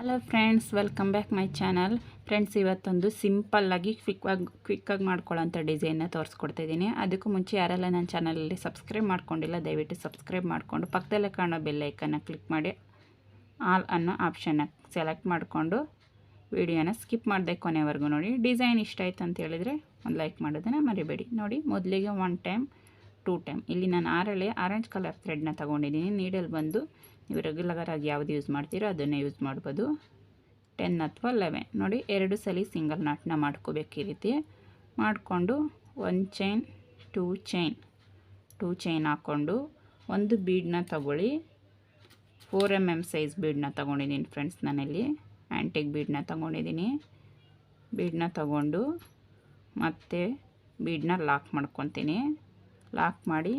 Hello friends welcome back my channel friends ಇವತ್ತೊಂದು ಸಿಂಪಲ್ಲಾಗಿ ಕ್ವಿಕ್ಕಾಗಿ ಕ್ವಿಕ್ಕಾಗಿ ಮಾಡ್ಕೊಳ್ಳೋಂಥ ಡಿಸೈನ್ನ ತೋರಿಸ್ಕೊಡ್ತಾ ಇದ್ದೀನಿ. ಅದಕ್ಕೂ ಮುಂಚೆ ಯಾರೆಲ್ಲ ನನ್ನ ಚಾನಲಲ್ಲಿ ಸಬ್ಸ್ಕ್ರೈಬ್ ಮಾಡ್ಕೊಂಡಿಲ್ಲ, ದಯವಿಟ್ಟು ಸಬ್ಸ್ಕ್ರೈಬ್ ಮಾಡಿಕೊಂಡು ಪಕ್ಕದಲ್ಲೇ ಕಾಣೋ ಬೆಲ್ಲೈಕನ್ನ ಕ್ಲಿಕ್ ಮಾಡಿ ಆಲ್ ಅನ್ನೋ ಆಪ್ಷನ್ನ ಸೆಲೆಕ್ಟ್ ಮಾಡಿಕೊಂಡು ವಿಡಿಯೋನ ಸ್ಕಿಪ್ ಮಾಡಿದೆ ಕೊನೆವರೆಗೂ ನೋಡಿ. ಡಿಸೈನ್ ಇಷ್ಟ ಆಯ್ತು ಅಂತ ಹೇಳಿದರೆ ಒಂದು ಲೈಕ್ ಮಾಡೋದನ್ನು ಮರಿಬೇಡಿ. ನೋಡಿ, ಮೊದಲಿಗೆ ಒನ್ ಟೈಮ್ ಟೂ ಟೈಮ್. ಇಲ್ಲಿ ನಾನು ಆರಳೆ, ಆರೆಂಜ್ ಕಲರ್ ಥ್ರೆಡ್ನ ತೊಗೊಂಡಿದ್ದೀನಿ. ನೀಡಲ್ ಬಂದು ನೀವು ರೆಗ್ಯುಲರ್ ಆಗಿ ಯಾವುದು ಯೂಸ್ ಮಾಡ್ತೀರೋ ಅದನ್ನೇ ಯೂಸ್ ಮಾಡ್ಬೋದು. ಟೆನ್ ಅಥವಾ ಲೆವೆನ್ ನೋಡಿ, ಎರಡು ಸಲ ಸಿಂಗಲ್ ನಾಟ್ನ ಮಾಡ್ಕೋಬೇಕು ಈ ರೀತಿ. ಮಾಡಿಕೊಂಡು one chain two chain two chain ಹಾಕ್ಕೊಂಡು ಒಂದು ಬೀಡನ್ನ ತಗೊಳ್ಳಿ. ಫೋರ್ ಎಂ ಎಂ ಸೈಜ್ ಬೀಡನ್ನ ತೊಗೊಂಡಿದ್ದೀನಿ ಫ್ರೆಂಡ್ಸ್ ನಾನಲ್ಲಿ ಆ್ಯಂಟಿಕ್ ಬೀಡನ್ನ ತೊಗೊಂಡಿದ್ದೀನಿ. ಬೀಡನ್ನ ತಗೊಂಡು ಮತ್ತೆ ಬೀಡನ್ನ ಲಾಕ್ ಮಾಡ್ಕೊತೀನಿ. ಲಾಕ್ ಮಾಡಿ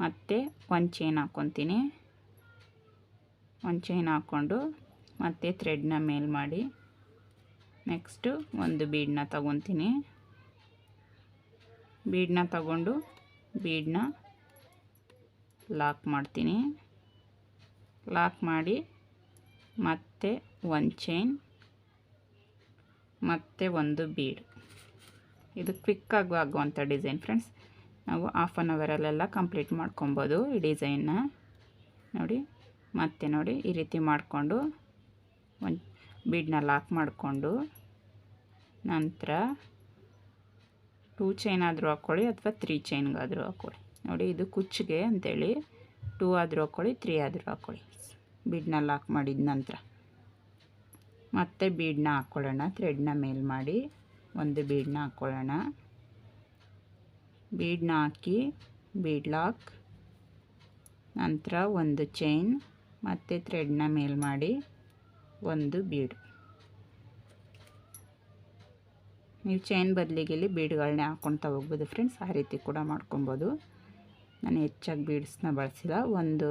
ಮತ್ತೆ ಒಂದು ಚೈನ್ ಹಾಕ್ಕೊತೀನಿ ಒಂದು ಚೈನ್ ಹಾಕ್ಕೊಂಡು ಮತ್ತೆ ಥ್ರೆಡ್ನ ಮೇಲ್ ಮಾಡಿ. ನೆಕ್ಸ್ಟು ಒಂದು ಬೀಡನ್ನ ತಗೊತೀನಿ. ಬೀಡನ್ನ ತಗೊಂಡು ಬೀಡನ್ನ ಲಾಕ್ ಮಾಡ್ತೀನಿ. ಲಾಕ್ ಮಾಡಿ ಮತ್ತೆ ಒಂದು ಚೈನ್ ಮತ್ತೆ ಒಂದು ಬೀಡ್ ಇದು ಕ್ವಿಕ್ಕಾಗಿ ಆಗುವಂಥ ಡಿಸೈನ್ ಫ್ರೆಂಡ್ಸ್ ನಾವು ಹಾಫ್ ಆನ್ ಅವರಲ್ಲೆಲ್ಲ ಕಂಪ್ಲೀಟ್ ಮಾಡ್ಕೊಬೋದು ಈ ಡಿಸೈನ್ನ ನೋಡಿ, ಮತ್ತೆ ನೋಡಿ ಈ ರೀತಿ ಮಾಡಿಕೊಂಡು ಒಂದು ಬೀಡನ್ನ ಲಾಕ್ ಮಾಡಿಕೊಂಡು ನಂತರ ಟೂ ಚೈನ್ ಆದರೂ ಹಾಕ್ಕೊಳ್ಳಿ ಅಥವಾ ತ್ರೀ ಚೈನ್ಗಾದರೂ ಹಾಕ್ಕೊಳ್ಳಿ. ನೋಡಿ, ಇದು ಕುಚ್ಚಿಗೆ ಅಂಥೇಳಿ ಟೂ ಆದರೂ ಹಾಕ್ಕೊಳ್ಳಿ ತ್ರೀ ಆದರೂ ಹಾಕ್ಕೊಳ್ಳಿ. ಬೀಡನ್ನ ಲಾಕ್ ಮಾಡಿದ ನಂತರ ಮತ್ತೆ ಬೀಡನ್ನ ಹಾಕ್ಕೊಳ್ಳೋಣ ಥ್ರೆಡ್ನ ಮೇಲ್ ಮಾಡಿ ಒಂದು ಬೀಡನ್ನ ಹಾಕ್ಕೊಳ್ಳೋಣ. ಬೀಡನ್ನ ಹಾಕಿ, ಬೀಡ್ ಲಾಕ್, ನಂತರ ಒಂದು ಚೈನ್ ಮತ್ತು ಥ್ರೆಡ್ನ ಮೇಲ್ ಮಾಡಿ ಒಂದು ಬೀಡ್. ನೀವು ಚೈನ್ ಬದಲಿಗೆ ಇಲ್ಲಿ ಬೀಡ್ಗಳನ್ನ ಹಾಕ್ಕೊಳ್ತಾ ಹೋಗ್ಬೋದು ಫ್ರೆಂಡ್ಸ್ ಆ ರೀತಿ ಕೂಡ ಮಾಡ್ಕೊಬೋದು. ನಾನು ಹೆಚ್ಚಾಗಿ ಬೀಡ್ಸ್ನ ಬಳಸಿಲ್ಲ. ಒಂದು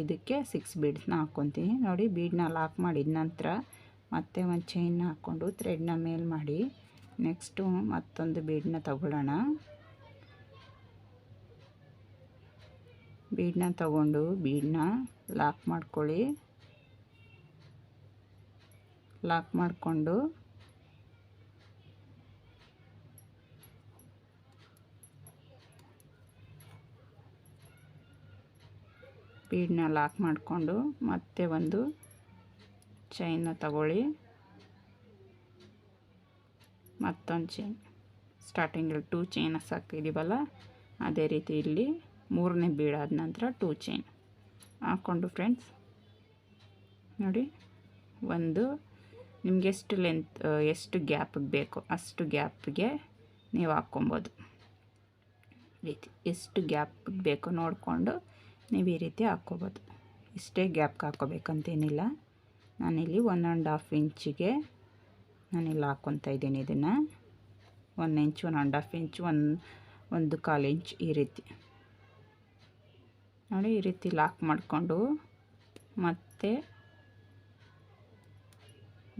ಇದಕ್ಕೆ ಸಿಕ್ಸ್ ಬೀಡ್ಸ್ನ ಹಾಕ್ಕೊತೀನಿ ನೋಡಿ, ಬೀಡ್ನ ಲಾಕ್ ಮಾಡಿದ ನಂತರ ಮತ್ತೆ ಒಂದು ಚೈನ್ನ ಹಾಕ್ಕೊಂಡು ಥ್ರೆಡ್ನ ಮೇಲ್ ಮಾಡಿ ನೆಕ್ಸ್ಟು ಮತ್ತೊಂದು ಬೀಡನ್ನ ತಗೊಳ್ಳೋಣ. ಬೀಡನ್ನ ತಗೊಂಡು ಬೀಡನ್ನ ಲಾಕ್ ಮಾಡ್ಕೊಳ್ಳಿ. ಲಾಕ್ ಮಾಡಿಕೊಂಡು ಬೀಡನ್ನ ಲಾಕ್ ಮಾಡಿಕೊಂಡು ಮತ್ತೆ ಒಂದು ಚೈನ್ನ ತಗೊಳ್ಳಿ. ಮತ್ತೊಂದು ಚೈನ್ ಸ್ಟಾರ್ಟಿಂಗಲ್ಲಿ ಟೂ ಚೈನಸ್ ಹಾಕಿದ್ದೀವಲ್ಲ ಅದೇ ರೀತಿ ಇಲ್ಲಿ ಮೂರನೇ ಬೀಳಾದ ನಂತರ ಟೂ ಚೈನ್ ಹಾಕ್ಕೊಂಡು ಫ್ರೆಂಡ್ಸ್ ನೋಡಿ, ಒಂದು, ನಿಮ್ಗೆ ಎಷ್ಟು ಲೆಂತ್ ಎಷ್ಟು ಗ್ಯಾಪ್ಗೆ ಬೇಕು, ಅಷ್ಟು ಗ್ಯಾಪ್ಗೆ ನೀವು ಹಾಕ್ಕೊಬೋದು. ರೀತಿ ಎಷ್ಟು ಗ್ಯಾಪ್ಗೆ ಬೇಕು ನೋಡಿಕೊಂಡು ನೀವು ಈ ರೀತಿ ಹಾಕ್ಕೋಬೋದು. ಇಷ್ಟೇ ಗ್ಯಾಪ್ಗೆ ಹಾಕ್ಕೋಬೇಕಂತೇನಿಲ್ಲ. ನಾನಿಲ್ಲಿ ಒನ್ ಆ್ಯಂಡ್ ಹಾಫ್ ಇಂಚಿಗೆ ನಾನಿಲ್ಲಿ ಹಾಕ್ಕೊತಾ ಇದ್ದೀನಿ ಇದನ್ನು. One inch one and half inch one ಒಂದು ಕಾಲು ಇಂಚ್ ಈ ರೀತಿ. ನೋಡಿ ಈ ರೀತಿ ಲಾಕ್ ಮಾಡಿಕೊಂಡು ಮತ್ತೆ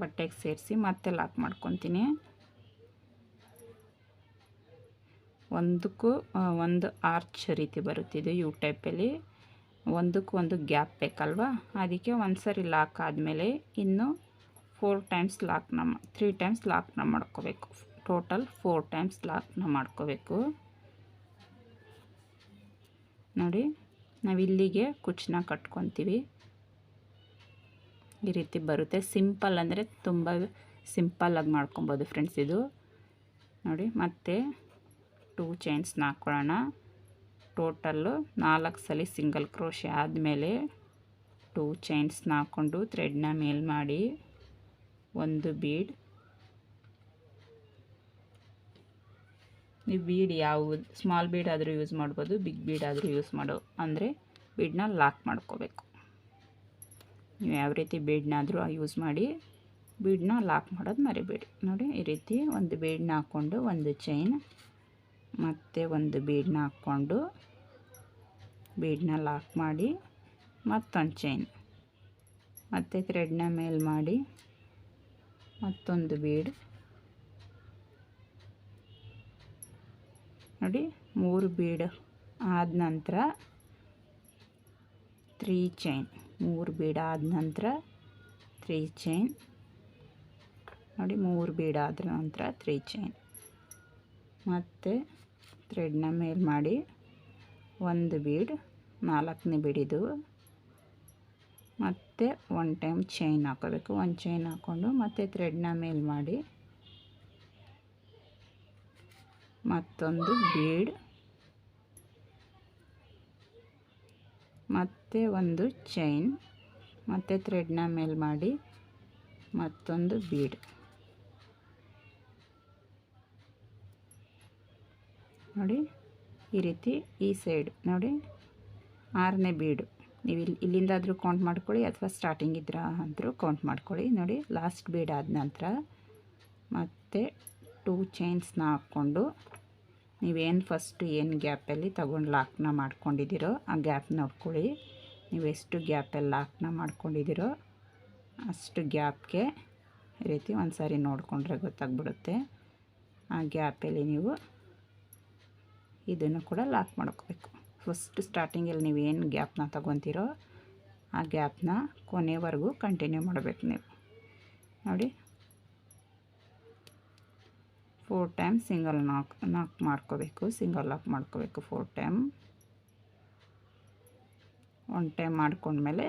ಬಟ್ಟೆಗೆ ಸೇರಿಸಿ ಮತ್ತೆ ಲಾಕ್ ಮಾಡ್ಕೊತೀನಿ. ಒಂದಕ್ಕೂ ಒಂದು ಆರ್ಚ್ ರೀತಿ ಬರುತ್ತಿದೆ ಯು ಟೈಪಲ್ಲಿ ಒಂದಕ್ಕೂ ಒಂದು ಗ್ಯಾಪ್ ಬೇಕಲ್ವಾ? ಅದಕ್ಕೆ ಒಂದು ಸರಿ ಲಾಕ್ ಆದಮೇಲೆ ಇನ್ನು ಫೋರ್ ಟೈಮ್ಸ್ ಲಾಕ್ನ ತ್ರೀ ಟೈಮ್ಸ್ ಲಾಕ್ನ ಮಾಡ್ಕೋಬೇಕು. ಟೋಟಲ್ ಫೋರ್ ಟೈಮ್ಸ್ ಲಾಕ್ನ ಮಾಡ್ಕೋಬೇಕು. ನೋಡಿ. ನಾವು ಇಲ್ಲಿಗೆ ಕುಚ್ಚನ್ನ ಕಟ್ಕೊತೀವಿ. ಈ ರೀತಿ ಬರುತ್ತೆ. ಸಿಂಪಲ್ ಅಂದರೆ ತುಂಬ ಸಿಂಪಲ್ಲಾಗಿ ಮಾಡ್ಕೊಬೋದು ಫ್ರೆಂಡ್ಸ್ ಇದು. ನೋಡಿ, ಮತ್ತೆ ಟೂ ಚೈನ್ಸ್ನ ಹಾಕ್ಕೊಳ್ಳೋಣ ಟೋಟಲ್ಲು ನಾಲ್ಕು ಸಲ ಸಿಂಗಲ್ ಕ್ರೋಶೆ ಆದಮೇಲೆ ಟೂ ಚೈನ್ಸ್ನ ಹಾಕ್ಕೊಂಡು ಥ್ರೆಡ್ನ ಮೇಲ್ ಮಾಡಿ ಒಂದು ಬೀಡ್ ನೀವು ಬೀಡ್ ಯಾವ ಸ್ಮಾಲ್ ಬೀಡ್ ಆದರೂ ಯೂಸ್ ಮಾಡ್ಬೋದು ಬಿಗ್ ಬೀಡ್ ಆದರೂ ಯೂಸ್ ಮಾಡೋ, ಅಂದರೆ ಬೀಡನ್ನ ಲಾಕ್ ಮಾಡ್ಕೋಬೇಕು. ನೀವು ಯಾವ ರೀತಿ ಬೀಡ್ನಾದರೂ ಯೂಸ್ ಮಾಡಿ ಬೀಡನ್ನ ಲಾಕ್ ಮಾಡೋದು ಮರಿಬೇಡಿ. ನೋಡಿ, ಈ ರೀತಿ ಒಂದು ಬೀಡನ್ನ ಹಾಕ್ಕೊಂಡು ಒಂದು ಚೈನ್ ಮತ್ತು ಒಂದು ಬೀಡನ್ನ ಹಾಕ್ಕೊಂಡು ಬೀಡನ್ನ ಲಾಕ್ ಮಾಡಿ, ಮತ್ತೊಂದು ಚೈನ್ ಮತ್ತು ಥ್ರೆಡ್ನ ಮೇಲ್ ಮಾಡಿ, ಮತ್ತೊಂದು ಬೀಡ್ ನೋಡಿ, ಮೂರು ಬೀಡ್ ಆದ ನಂತರ ತ್ರೀ ಚೈನ್ ಮೂರು ಬೀಡಾದ ಆದ ನಂತರ ತ್ರೀ ಚೈನ್ ನೋಡಿ, ಮೂರು ಬೀಡಾದ ಆದ ನಂತರ ತ್ರೀ ಚೈನ್ ಮತ್ತು ಥ್ರೆಡ್ನ ಮೇಲೆ ಮಾಡಿ ಒಂದು ಬೀಡ್, ನಾಲ್ಕನೇ ಬೀಡಿದು. ಮತ್ತು ಒನ್ ಟೈಮ್ ಚೈನ್ ಹಾಕೋಬೇಕು ಒಂದು ಚೈನ್ ಹಾಕ್ಕೊಂಡು ಮತ್ತು ಥ್ರೆಡ್ನ ಮೇಲೆ ಮಾಡಿ ಮತ್ತೊಂದು ಬೀಡ್. ಮತ್ತೆ ಒಂದು ಚೈನ್ ಮತ್ತೆ ಥ್ರೆಡ್ನ ಮೇಲೆ ಮಾಡಿ ಮತ್ತೊಂದು ಬೀಡ್ ನೋಡಿ, ಈ ರೀತಿ ಈ ಸೈಡ್ ನೋಡಿ, ಆರನೇ ಬೀಡು ನೀವು ಇಲ್ಲಿ ಇಲ್ಲಿಂದಾದರೂ ಕೌಂಟ್ ಮಾಡ್ಕೊಳ್ಳಿ, ಅಥವಾ ಸ್ಟಾರ್ಟಿಂಗ್ ಇದ್ರ ಅಂದರೂ ಕೌಂಟ್ ಮಾಡ್ಕೊಳ್ಳಿ. ನೋಡಿ ಲಾಸ್ಟ್ ಬೀಡ್ ಆದ ನಂತರ ಮತ್ತೆ ಟೂ ಚೈನ್ಸ್ನ ಹಾಕ್ಕೊಂಡು ನೀವೇನು ಫಸ್ಟ್ ಏನು ಗ್ಯಾಪಲ್ಲಿ ತಗೊಂಡು ಲಾಕ್ನ ಮಾಡ್ಕೊಂಡಿದ್ದೀರೋ ಆ ಗ್ಯಾಪ್ ನೋಡ್ಕೊಳ್ಳಿ ನೀವು ಎಷ್ಟು ಗ್ಯಾಪಲ್ಲಿ ಲಾಕ್ನ ಮಾಡ್ಕೊಂಡಿದ್ದೀರೋ ಅಷ್ಟು ಗ್ಯಾಪ್ಗೆ ಈ ರೀತಿ ಒಂದು ಸಾರಿ ನೋಡಿಕೊಂಡ್ರೆ ಗೊತ್ತಾಗ್ಬಿಡುತ್ತೆ. ಆ ಗ್ಯಾಪಲ್ಲಿ ನೀವು ಇದನ್ನು ಕೂಡ ಲಾಕ್ ಮಾಡ್ಕೋಬೇಕು. ಫಸ್ಟ್ ಸ್ಟಾರ್ಟಿಂಗಲ್ಲಿ ನೀವು ಏನು ಗ್ಯಾಪ್ನ ತಗೊತೀರೋ ಆ ಗ್ಯಾಪ್ನ ಕೊನೆವರೆಗೂ ಕಂಟಿನ್ಯೂ ಮಾಡಬೇಕು ನೀವು. ನೋಡಿ ಫೋರ್ ಟೈಮ್ ಸಿಂಗಲ್ ನಾಕ್ ನಾಕ್ ಮಾಡ್ಕೋಬೇಕು ಸಿಂಗಲ್ ಲಾಕ್ ಮಾಡ್ಕೋಬೇಕು ಫೋರ್ ಟೈಮ್ ಒನ್ ಟೈಮ್ ಮಾಡ್ಕೊಂಡ್ಮೇಲೆ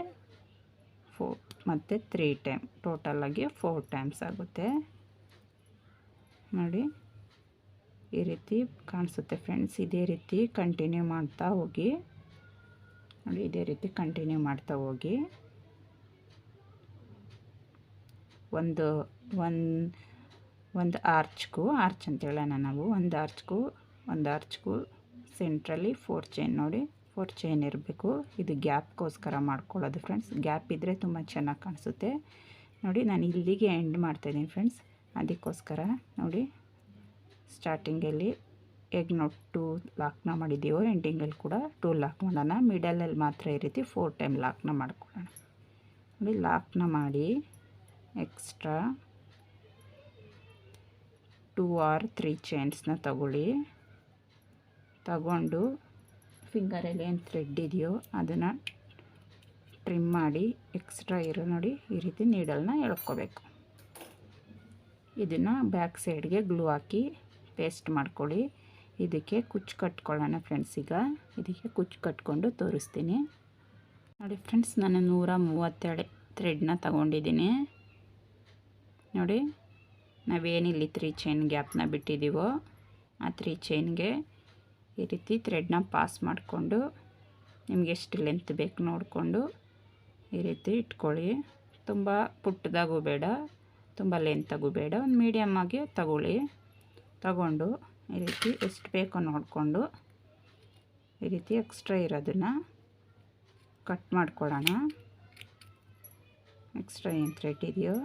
ಫೋರ್ ಮತ್ತು ತ್ರೀ ಟೈಮ್ ಟೋಟಲಾಗಿ ಫೋರ್ ಟೈಮ್ಸ್ ಆಗುತ್ತೆ. ನೋಡಿ, ಈ ರೀತಿ ಕಾಣಿಸುತ್ತೆ ಫ್ರೆಂಡ್ಸ್ ಇದೇ ರೀತಿ ಕಂಟಿನ್ಯೂ ಮಾಡ್ತಾ ಹೋಗಿ. ನೋಡಿ, ಇದೇ ರೀತಿ ಕಂಟಿನ್ಯೂ ಮಾಡ್ತಾ ಹೋಗಿ. ಒಂದು ಒಂದು ಒಂದು ಆರ್ಚ್ಗೂ, ಆರ್ಚ್ ಅಂತ ಹೇಳೋಣ ನಾವು. ಒಂದು ಆರ್ಚ್ಗೂ ಒಂದು ಆರ್ಚ್ಗೂ ಸೆಂಟ್ರಲ್ಲಿ ಫೋರ್ ಚೈನ್ ನೋಡಿ. ಫೋರ್ ಚೈನ್ ಇರಬೇಕು. ಇದು ಗ್ಯಾಪ್ಗೋಸ್ಕರ ಮಾಡ್ಕೊಳ್ಳೋದು ಫ್ರೆಂಡ್ಸ್ ಗ್ಯಾಪ್ ಇದ್ದರೆ ತುಂಬ ಚೆನ್ನಾಗಿ ಕಾಣಿಸುತ್ತೆ. ನೋಡಿ, ನಾನು ಇಲ್ಲಿಗೆ ಎಂಡ್ ಮಾಡ್ತಾಯಿದ್ದೀನಿ ಫ್ರೆಂಡ್ಸ್ ಅದಕ್ಕೋಸ್ಕರ ನೋಡಿ ಸ್ಟಾರ್ಟಿಂಗಲ್ಲಿ ಎಗ್ ನೋಟ್ ಟೂ ಲಾಕ್ನ ಮಾಡಿದ್ದೀವೋ ಎಂಡಿಂಗಲ್ಲಿ ಕೂಡ ಟೂ ಲಾಕ್ ಮಾಡೋಣ. ಮಿಡಲಲ್ಲಿ ಮಾತ್ರ ಈ ರೀತಿ ಫೋರ್ ಟೈಮ್ ಲಾಕ್ನ ಮಾಡ್ಕೊಳ್ಳೋಣ. ನೋಡಿ ಲಾಕ್ನ ಮಾಡಿ ಎಕ್ಸ್ಟ್ರಾ ಟೂ ಆರ್ ತ್ರೀ ಚೈನ್ಸ್ನ ತಗೊಳ್ಳಿ. ತಗೊಂಡು ಫಿಂಗರಲ್ಲಿ ಏನು ಥ್ರೆಡ್ ಇದೆಯೋ ಅದನ್ನು ಟ್ರಿಮ್ ಮಾಡಿ ಎಕ್ಸ್ಟ್ರಾ ಇರೋ ನೋಡಿ ಈ ರೀತಿ ನೀಡಲ್ನ ಎಳ್ಕೋಬೇಕು. ಇದನ್ನು ಬ್ಯಾಕ್ ಸೈಡ್ಗೆ ಗ್ಲೂ ಹಾಕಿ ಪೇಸ್ಟ್ ಮಾಡ್ಕೊಳ್ಳಿ. ಇದಕ್ಕೆ ಕುಚ್ಚು ಕಟ್ಕೊಳ್ಳೋಣ ಫ್ರೆಂಡ್ಸ್ ಈಗ. ಇದಕ್ಕೆ ಕುಚ್ಚು ಕಟ್ಕೊಂಡು ತೋರಿಸ್ತೀನಿ. ನೋಡಿ ಫ್ರೆಂಡ್ಸ್ ನಾನು ನೂರ ಮೂವತ್ತೆರಡು ಥ್ರೆಡ್ನ ತಗೊಂಡಿದ್ದೀನಿ. ನೋಡಿ. ನಾವೇನಿಲ್ಲಿ ತ್ರೀ ಚೈನ್ ಗ್ಯಾಪ್ನ ಬಿಟ್ಟಿದ್ದೀವೋ ಆ ತ್ರೀ ಚೈನ್ಗೆ ಈ ರೀತಿ ಥ್ರೆಡ್ನ ಪಾಸ್ ಮಾಡಿಕೊಂಡು ನಿಮಗೆ ಎಷ್ಟು ಲೆಂತ್ ಬೇಕು ನೋಡಿಕೊಂಡು ಈ ರೀತಿ ಇಟ್ಕೊಳ್ಳಿ. ತುಂಬ ಪುಟ್ಟದಾಗೂ ಬೇಡ, ತುಂಬ ಲೆಂತಾಗೂ ಬೇಡ, ಒಂದು ಮೀಡಿಯಮ್ ಆಗಿ ತಗೊಳ್ಳಿ. ತಗೊಂಡು ಈ ರೀತಿ ಎಷ್ಟು ಬೇಕೋ ನೋಡಿಕೊಂಡು ಈ ರೀತಿ ಎಕ್ಸ್ಟ್ರಾ ಇರೋದನ್ನು ಕಟ್ ಮಾಡ್ಕೊಳ್ಳೋಣ ಎಕ್ಸ್ಟ್ರಾ ಏನು ಥ್ರೆಡ್ ಇದೆಯೋ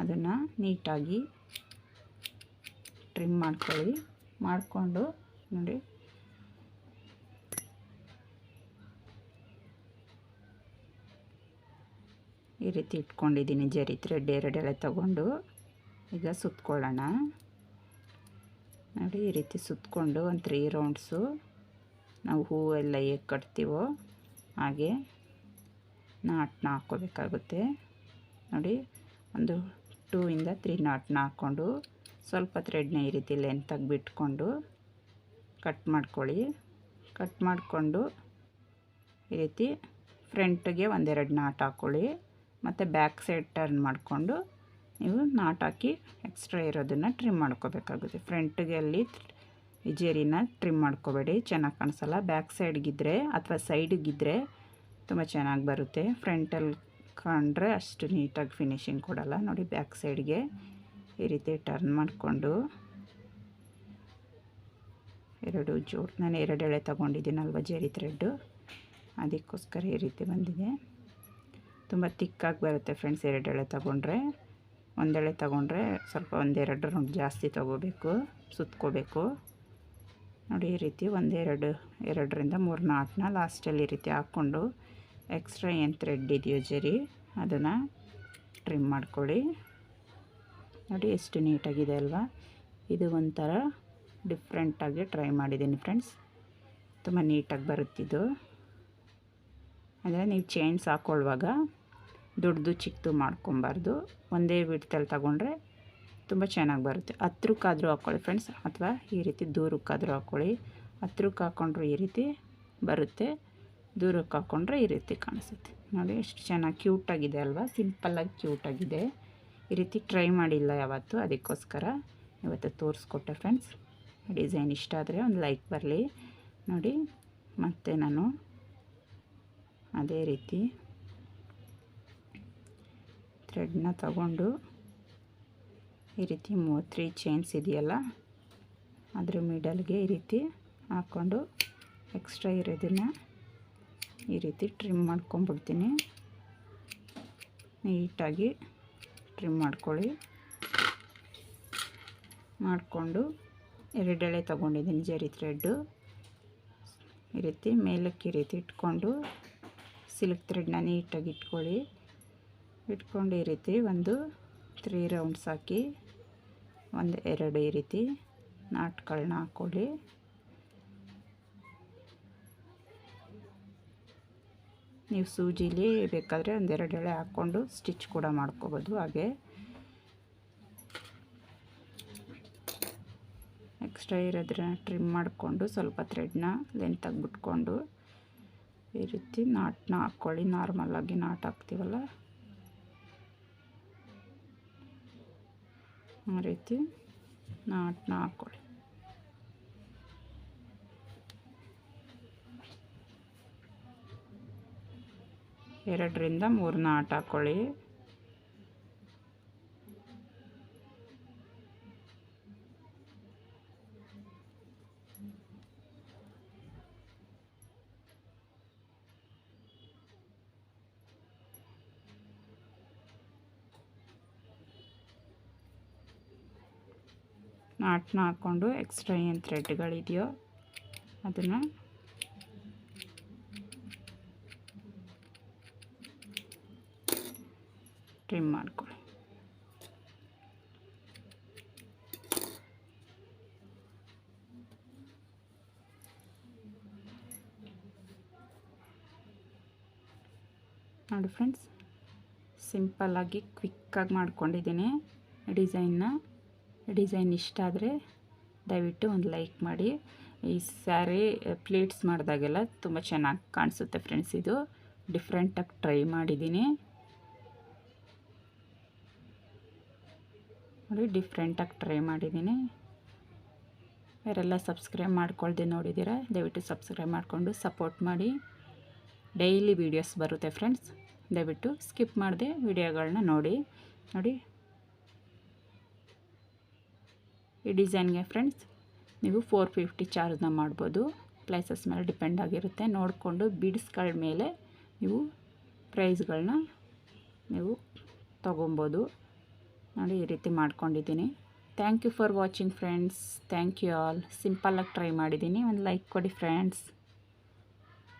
ಅದನ್ನು ನೀಟಾಗಿ ಟ್ರಿಮ್ ಮಾಡ್ಕೊಳ್ಳಿ. ಮಾಡಿಕೊಂಡು, ನೋಡಿ. ಈ ರೀತಿ ಇಟ್ಕೊಂಡಿದ್ದೀನಿ ಜರಿ ಥ್ರೆಡ್ ಎರಡೆಲ್ಲ ತಗೊಂಡು. ಈಗ ಸುತ್ಕೊಳ್ಳೋಣ. ನೋಡಿ, ಈ ರೀತಿ ಸುತ್ತಕೊಂಡು ಒಂದು ತ್ರೀ ರೌಂಡ್ಸು ನಾವು ಹೂವೆಲ್ಲ ಹೇಗೆ ಕಟ್ತೀವೋ ಹಾಗೆ ನಾಟನ್ನ ಹಾಕ್ಕೋಬೇಕಾಗುತ್ತೆ. ನೋಡಿ, ಒಂದು ಟೂ ಇಂದ ತ್ರೀ ನಾಟನ್ನ ಹಾಕ್ಕೊಂಡು ಸ್ವಲ್ಪ ಥ್ರೆಡ್ನ ಈ ರೀತಿ ಲೆಂತಾಗಿ ಬಿಟ್ಕೊಂಡು ಕಟ್ ಮಾಡ್ಕೊಳ್ಳಿ. ಕಟ್ ಮಾಡಿಕೊಂಡು ಈ ರೀತಿ ಫ್ರಂಟ್ಗೆ ಒಂದೆರಡು ನಾಟ್ ಹಾಕ್ಕೊಳ್ಳಿ ಮತ್ತು ಬ್ಯಾಕ್ ಸೈಡ್ ಟರ್ನ್ ಮಾಡಿಕೊಂಡು ನೀವು ನಾಟ್ ಹಾಕಿ ಎಕ್ಸ್ಟ್ರಾ ಇರೋದನ್ನು ಟ್ರಿಮ್ ಮಾಡ್ಕೋಬೇಕಾಗುತ್ತೆ. ಫ್ರಂಟ್ಗೆ ಅಲ್ಲಿ ಜೇರಿನ ಟ್ರಿಮ್ ಮಾಡ್ಕೋಬೇಡಿ. ಚೆನ್ನಾಗಿ ಕಾಣಿಸಲ್ಲ. ಬ್ಯಾಕ್ ಸೈಡ್ಗಿದ್ದರೆ ಅಥವಾ ಸೈಡಿಗಿದ್ರೆ ತುಂಬ ಚೆನ್ನಾಗಿ ಬರುತ್ತೆ. ಫ್ರಂಟಲ್ಲಿ ಕಂಡ್ರೆ ಅಷ್ಟು ನೀಟಾಗಿ ಫಿನಿಶಿಂಗ್ ಕೊಡಲ್ಲ. ನೋಡಿ ಬ್ಯಾಕ್ ಸೈಡ್ಗೆ ಈ ರೀತಿ ಟರ್ನ್ ಮಾಡಿಕೊಂಡು ಎರಡು ಜೋಡ್, ನಾನು ಎರಡು ಎಳೆ ತೊಗೊಂಡಿದ್ದೀನಲ್ವ ಜೇರಿ ಥ್ರೆಡ್ಡು ಅದಕ್ಕೋಸ್ಕರ ಈ ರೀತಿ ಬಂದಿದೆ. ತುಂಬ ತಿಕ್ಕಾಗಿ ಬರುತ್ತೆ ಫ್ರೆಂಡ್ಸ್ ಎರಡು ಎಳೆ ತೊಗೊಂಡ್ರೆ. ಒಂದೆಳೆ ತೊಗೊಂಡ್ರೆ ಸ್ವಲ್ಪ ಒಂದೆರಡು ರೌಂಡ್ ಜಾಸ್ತಿ ತಗೋಬೇಕು, ಸುತ್ಕೋಬೇಕು. ನೋಡಿ ಈ ರೀತಿ ಒಂದೆರಡು ಎರಡರಿಂದ ಮೂರು ನಾಲ್ಕನ್ನ ಲಾಸ್ಟಲ್ಲಿ ಈ ರೀತಿ ಹಾಕ್ಕೊಂಡು ಎಕ್ಸ್ಟ್ರಾ ಏನು ಥ್ರೆಡ್ ಇದೆಯೋ ಜರಿ, ಅದನ್ನು ಟ್ರಿಮ್ ಮಾಡ್ಕೊಳ್ಳಿ. ನೋಡಿ ಎಷ್ಟು ನೀಟಾಗಿದೆ ಅಲ್ವಾ? ಇದು ಒಂಥರ ಡಿಫ್ರೆಂಟಾಗಿ ಟ್ರೈ ಮಾಡಿದ್ದೀನಿ ಫ್ರೆಂಡ್ಸ್ ತುಂಬ ನೀಟಾಗಿ ಬರುತ್ತಿದ್ದು ಅಂದರೆ ನೀವು ಚೈನ್ಸ್ ಹಾಕ್ಕೊಳ್ಳುವಾಗ ದೊಡ್ಡದು ಚಿಕ್ಕದು ಮಾಡ್ಕೊಬಾರ್ದು ಒಂದೇ ವಿಡ್ತಲ್ಲಿ ತಗೊಂಡ್ರೆ ತುಂಬ ಚೆನ್ನಾಗಿ ಬರುತ್ತೆ. ಹತ್ರಕ್ಕಾದರೂ ಹಾಕ್ಕೊಳ್ಳಿ ಫ್ರೆಂಡ್ಸ್ ಅಥವಾ ಈ ರೀತಿ ದೂರಕ್ಕಾದರೂ ಹಾಕ್ಕೊಳ್ಳಿ ಹತ್ರಕ್ಕೆ ಹಾಕ್ಕೊಂಡ್ರೆ ಈ ರೀತಿ ಬರುತ್ತೆ. ದೂರಕ್ಕೆ ಹಾಕ್ಕೊಂಡ್ರೆ ಈ ರೀತಿ ಕಾಣಿಸುತ್ತೆ. ನೋಡಿ ಎಷ್ಟು ಚೆನ್ನಾಗಿ ಕ್ಯೂಟಾಗಿದೆ ಅಲ್ವಾ? ಸಿಂಪಲ್ಲಾಗಿ ಕ್ಯೂಟಾಗಿದೆ ಈ ರೀತಿ ಟ್ರೈ ಮಾಡಿಲ್ಲ ಯಾವತ್ತು, ಅದಕ್ಕೋಸ್ಕರ ಇವತ್ತು ತೋರಿಸ್ಕೊಟ್ಟೆ ಫ್ರೆಂಡ್ಸ್ ಡಿಸೈನ್ ಇಷ್ಟ ಆದರೆ ಒಂದು ಲೈಕ್ ಬರಲಿ. ನೋಡಿ, ಮತ್ತೆ ನಾನು ಅದೇ ರೀತಿ ಥ್ರೆಡ್ನ ತಗೊಂಡು ಈ ರೀತಿ ತ್ರೀ ಚೈನ್ಸ್ ಇದೆಯಲ್ಲ, ಅದ್ರ ಮಿಡಲ್ಗೆ ಈ ರೀತಿ ಹಾಕ್ಕೊಂಡು ಎಕ್ಸ್ಟ್ರಾ ಇರೋದನ್ನು ಈ ರೀತಿ ಟ್ರಿಮ್ ಮಾಡ್ಕೊಂಬಿಡ್ತೀನಿ ನೀಟಾಗಿ ಟ್ರಿಮ್ ಮಾಡ್ಕೊಳ್ಳಿ. ಮಾಡಿಕೊಂಡು ಎಳೆ ತೊಗೊಂಡಿದ್ದೀನಿ ಜರಿ ಥ್ರೆಡ್ಡು ಈ ರೀತಿ ಮೇಲಕ್ಕೆ ಈ ರೀತಿ ಇಟ್ಕೊಂಡು ಸಿಲ್ಕ್ ಥ್ರೆಡ್ನ ನೀಟಾಗಿ ಇಟ್ಕೊಳ್ಳಿ. ಇಟ್ಕೊಂಡು ಈ ರೀತಿ ಒಂದು ತ್ರೀ ರೌಂಡ್ಸ್ ಹಾಕಿ ಒಂದು ಎರಡು ಈ ರೀತಿ ನಾಟ್ಗಳನ್ನ ಹಾಕ್ಕೊಳ್ಳಿ ನೀವು ಸೂಜಿಲಿ ಬೇಕಾದರೆ ಒಂದೆರಡು ಎಳೆ ಹಾಕ್ಕೊಂಡು ಸ್ಟಿಚ್ ಕೂಡ ಮಾಡ್ಕೋಬೋದು ಹಾಗೆ. ಎಕ್ಸ್ಟ್ರಾ ಇರೋದ್ರ ಟ್ರಿಮ್ ಮಾಡಿಕೊಂಡು ಸ್ವಲ್ಪ ಥ್ರೆಡ್ನ ಲೆಂತಾಗಿ ಬಿಟ್ಕೊಂಡು ಈ ರೀತಿ ನಾಟನ್ನ ಹಾಕ್ಕೊಳ್ಳಿ. ನಾರ್ಮಲ್ಲಾಗಿ ನಾಟ್ ಹಾಕ್ತೀವಲ್ಲ? ಆ ರೀತಿ ನಾಟನ್ನ ಹಾಕ್ಕೊಳ್ಳಿ. ಎರಡರಿಂದ ಮೂರು ನಾಟ್ ಹಾಕ್ಕೊಳ್ಳಿ ನಾಟ್ನ ಹಾಕ್ಕೊಂಡು ಎಕ್ಸ್ಟ್ರಾ ಏನು ಥ್ರೆಡ್ಗಳಿದೆಯೋ ಅದನ್ನು ಟ್ರಿಮ್ ಮಾಡ್ಕೊಳ್ಳಿ ನೋಡಿ ಫ್ರೆಂಡ್ಸ್ ಸಿಂಪಲ್ಲಾಗಿ ಕ್ವಿಕ್ಕಾಗಿ ಮಾಡ್ಕೊಂಡಿದ್ದೀನಿ. ಡಿಸೈನ್ನ ಡಿಸೈನ್ ಇಷ್ಟ ಆದರೆ ದಯವಿಟ್ಟು ಒಂದು ಲೈಕ್ ಮಾಡಿ. ಈ ಸ್ಯಾರಿ ಪ್ಲೇಟ್ಸ್ ಮಾಡಿದಾಗೆಲ್ಲ ತುಂಬ ಚೆನ್ನಾಗಿ ಕಾಣಿಸುತ್ತೆ ಫ್ರೆಂಡ್ಸ್ ಇದು. ಡಿಫ್ರೆಂಟಾಗಿ ಟ್ರೈ ಮಾಡಿದ್ದೀನಿ. ನೋಡಿ ಡಿಫ್ರೆಂಟಾಗಿ ಟ್ರೈ ಮಾಡಿದ್ದೀನಿ ಯಾರೆಲ್ಲ ಸಬ್ಸ್ಕ್ರೈಬ್ ಮಾಡ್ಕೊಳ್ದೆ ನೋಡಿದ್ದೀರಾ ದಯವಿಟ್ಟು ಸಬ್ಸ್ಕ್ರೈಬ್ ಮಾಡಿಕೊಂಡು ಸಪೋರ್ಟ್ ಮಾಡಿ. ಡೈಲಿ ವೀಡಿಯೋಸ್ ಬರುತ್ತೆ ಫ್ರೆಂಡ್ಸ್ ದಯವಿಟ್ಟು ಸ್ಕಿಪ್ ಮಾಡಿದೆ ವಿಡಿಯೋಗಳನ್ನ ನೋಡಿ. ನೋಡಿ. ಈ ಡಿಸೈನ್ಗೆ ಫ್ರೆಂಡ್ಸ್ ನೀವು ಫೋರ್ ಫಿಫ್ಟಿ ಚಾರ್ಜ್ನ ಮಾಡ್ಬೋದು. ಪ್ಲೇಸಸ್ ಮೇಲೆ ಡಿಪೆಂಡ್ ಆಗಿರುತ್ತೆ. ನೋಡಿಕೊಂಡು ಬಿಡ್ಸ್ಗಳ ಮೇಲೆ ನೀವು ಪ್ರೈಸ್ಗಳನ್ನ ನೀವು ತೊಗೊಬೋದು. ನೋಡಿ ಈ ರೀತಿ ಮಾಡ್ಕೊಂಡಿದ್ದೀನಿ. Thank you for watching friends thank you all ಸಿಂಪಲ್ಲಾಗಿ ಟ್ರೈ ಮಾಡಿದ್ದೀನಿ. ಒಂದು ಲೈಕ್ ಕೊಡಿ ಫ್ರೆಂಡ್ಸ್